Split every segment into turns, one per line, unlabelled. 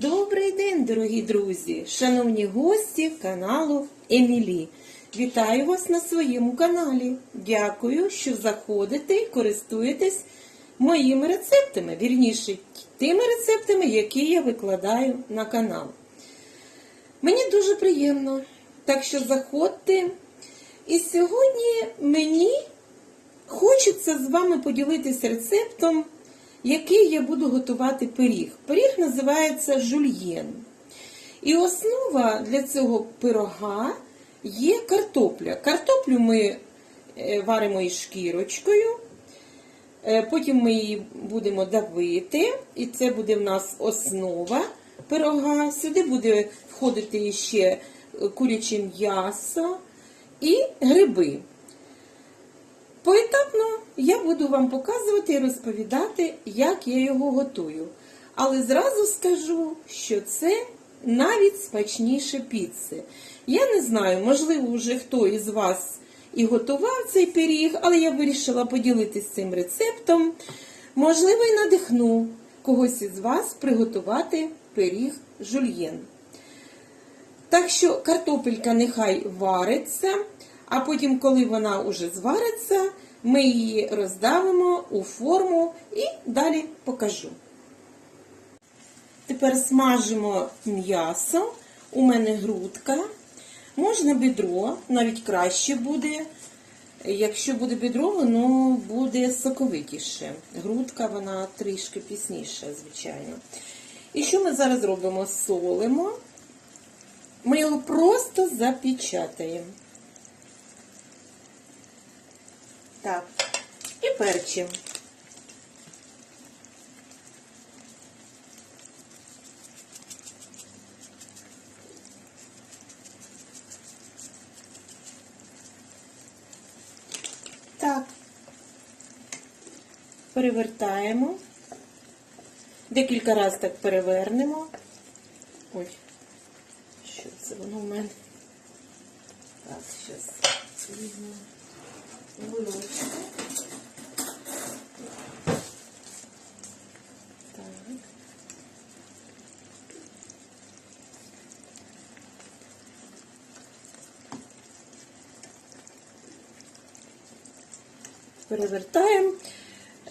Добрий день, дорогі друзі, шановні гості каналу Емілі. Вітаю вас на своєму каналі. Дякую, що заходите і користуєтесь моїми рецептами, вірніше, тими рецептами, які я викладаю на канал. Мені дуже приємно, так що заходьте. І сьогодні мені хочеться з вами поділитися рецептом, який я буду готувати пиріг. Пиріг називається жульєн. І основа для цього пирога є картопля. Картоплю ми е, варимо із шкірочкою. Е, Потім ми її будемо давити, і це буде в нас основа пирога. Сюди буде входити ще куряче м'ясо і гриби. Поетапно я буду вам показувати і розповідати, як я його готую. Але зразу скажу, що це навіть смачніше піци. Я не знаю, можливо, вже хто із вас і готував цей пиріг, але я вирішила поділитися цим рецептом. Можливо, і надихну когось із вас приготувати пиріг жульєн. Так що картопелька нехай вариться, а потім, коли вона вже звариться, ми її роздавимо у форму і далі покажу. Тепер смажимо м'ясо. У мене грудка. Можна бідро, навіть краще буде. Якщо буде бідро, воно буде соковитіше. Грудка, вона трішки пісніша, звичайно. І що ми зараз робимо? Солимо. Ми його просто запечатаємо. Так, і перчимо. Так, перевертаємо. Декілька разів так перевернемо. Ой, що це воно в мене? Так, зараз візьму вилочку. Так. Перевертаємо,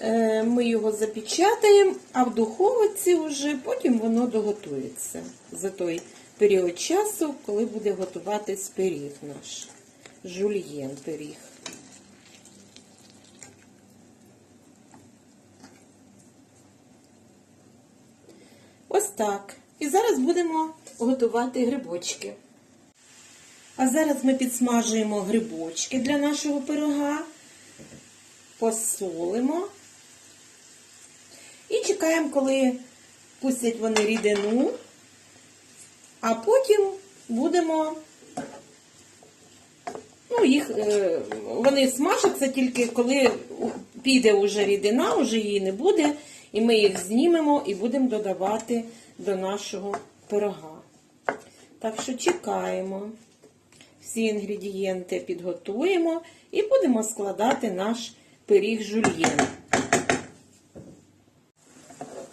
Е, ми його запечатаємо, а в духовиці вже потім воно доготується за той період часу, коли буде готуватись пиріг наш. Жульєн пиріг. Ось так. І зараз будемо готувати грибочки. А зараз ми підсмажуємо грибочки для нашого пирога, посолимо і чекаємо, коли пустять вони рідину, а потім будемо, ну, їх, е, вони смажаться тільки коли піде вже рідина, вже її не буде, і ми їх знімемо і будемо додавати до нашого пирога. Так що чекаємо. Всі інгредієнти підготуємо і будемо складати наш пиріг жульєн.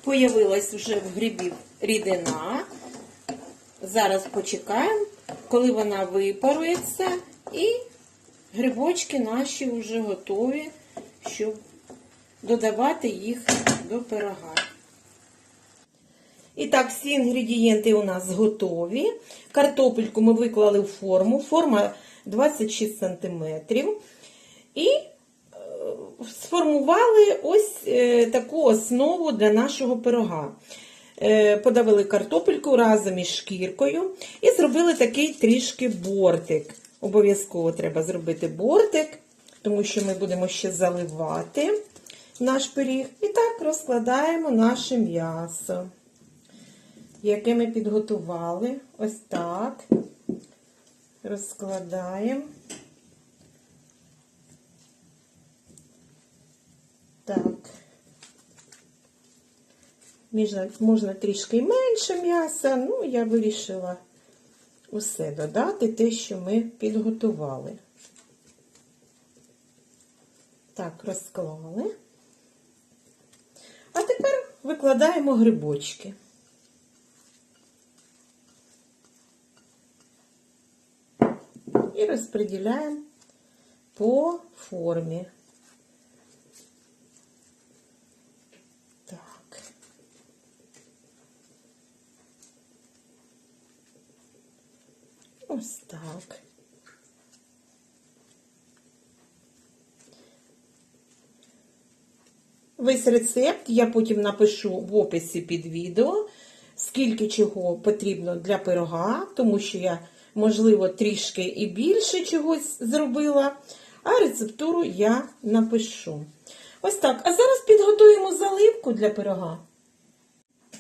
Появилась вже в грибів рідина. Зараз почекаємо, коли вона випарується, і грибочки наші вже готові, щоб додавати їх до пирога. І так, всі інгредієнти у нас готові. Картопельку ми виклали в форму. Форма 26 см. І сформували ось е, таку основу для нашого пирога. Е, Подавили картопельку разом із шкіркою і зробили такий трішки бортик. Обов'язково треба зробити бортик, тому що ми будемо ще заливати наш пиріг. І так розкладаємо наше м'ясо яке ми підготували. Ось так. Розкладаємо. Так, можна, можна трішки менше м'яса, ну, я вирішила усе додати, те, що ми підготували. Так, розклали. А тепер викладаємо грибочки. І розподіляємо по формі. Ось так. Весь рецепт я потім напишу в описі під відео, скільки чого потрібно для пирога, тому що я, можливо, трішки і більше чогось зробила, а рецептуру я напишу. Ось так. А зараз підготуємо заливку для пирога.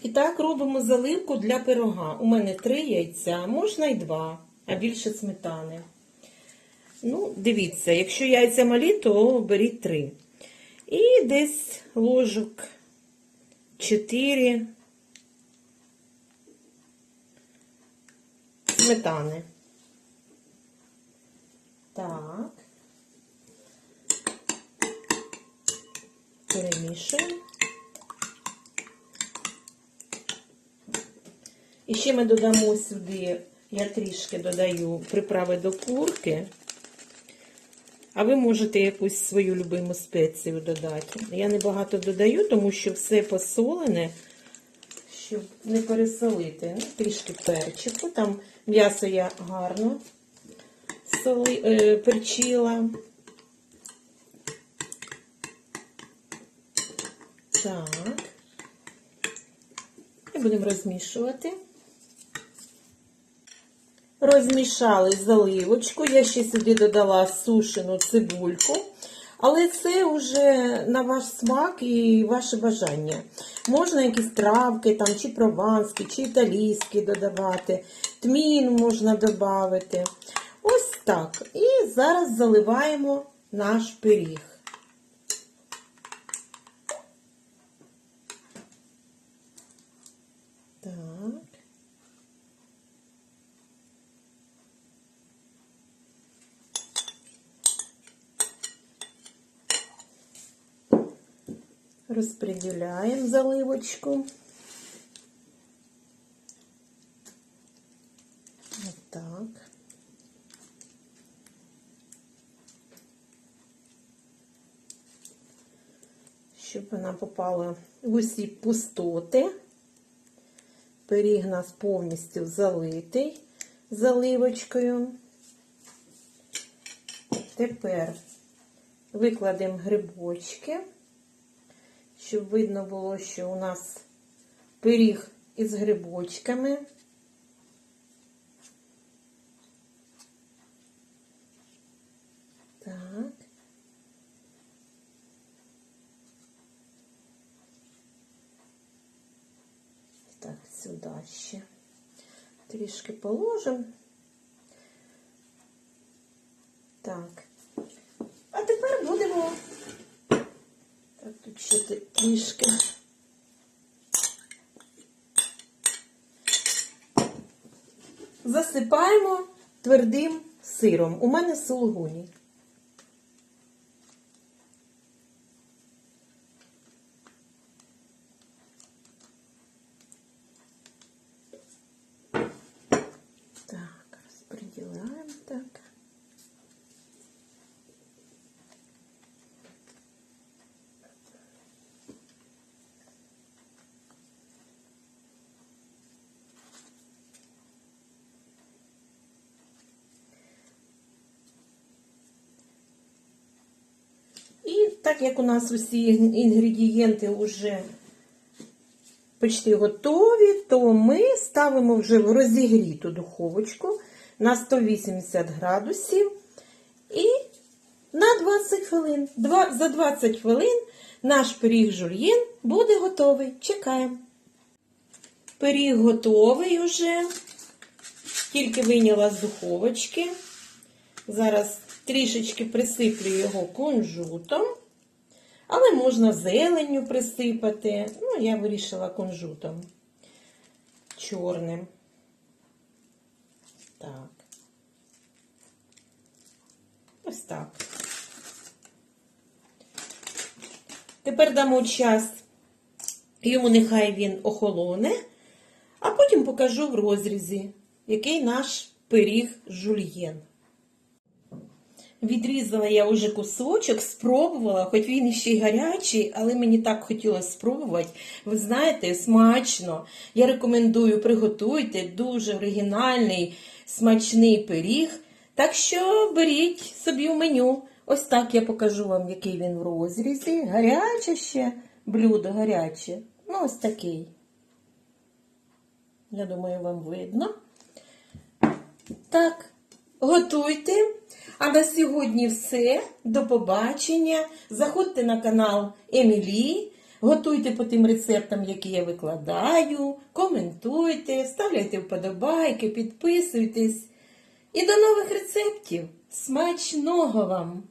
І так робимо заливку для пирога. У мене три яйця, можна й два, а більше сметани. Ну, дивіться, якщо яйця малі, то беріть три. І десь ложок 4 сметани. Так. Перемішуємо. І ще ми додамо сюди, я трішки додаю приправи до курки. А ви можете якусь свою любиму спецію додати. Я небагато додаю, тому що все посолене, щоб не пересолити. Ну, трішки перчику. Там м'ясо я гарно соли, е, перчила. Так. І будемо розмішувати. Розмішали заливочку, я ще сюди додала сушену цибульку, але це вже на ваш смак і ваше бажання. Можна якісь травки, там, чи прованські, чи італійські додавати, тмін можна додати. Ось так. І зараз заливаємо наш пиріг. Так. Розподіляємо заливочку. Отак. Щоб вона попала в усі пустоти. Пиріг нас повністю залитий заливочкою. Тепер викладемо грибочки щоб видно було, що у нас пиріг із грибочками. Так. Так, сюди ще трішки положимо. Так. А тепер будемо так, тут ще трішки. Засипаємо твердим сиром. У мене сулугуні. Так, розподіляємо так. І так як у нас усі інгредієнти вже почти готові, то ми ставимо вже в розігріту духовочку на 180 градусів і на 20 хвилин. За 20 хвилин наш пиріг жульєн буде готовий. Чекаємо. Пиріг готовий уже, тільки вийняла з духовочки. Зараз трішечки присиплю його кунжутом, але можна зеленню присипати. Ну, я вирішила кунжутом чорним. Так. Ось так. Тепер дамо час, йому нехай він охолоне, а потім покажу в розрізі, який наш пиріг жульєн. Відрізала я уже кусочок, спробувала, хоч він ще й гарячий, але мені так хотілося спробувати. Ви знаєте, смачно. Я рекомендую приготуйте дуже оригінальний, смачний пиріг. Так що беріть собі в меню. Ось так я покажу вам, який він в розрізі. Гаряче ще блюдо гаряче. Ну, ось такий. Я думаю, вам видно. Так, готуйте. А на сьогодні все. До побачення. Заходьте на канал Емілі. Готуйте по тим рецептам, які я викладаю. Коментуйте, ставляйте вподобайки, підписуйтесь. І до нових рецептів. Смачного вам!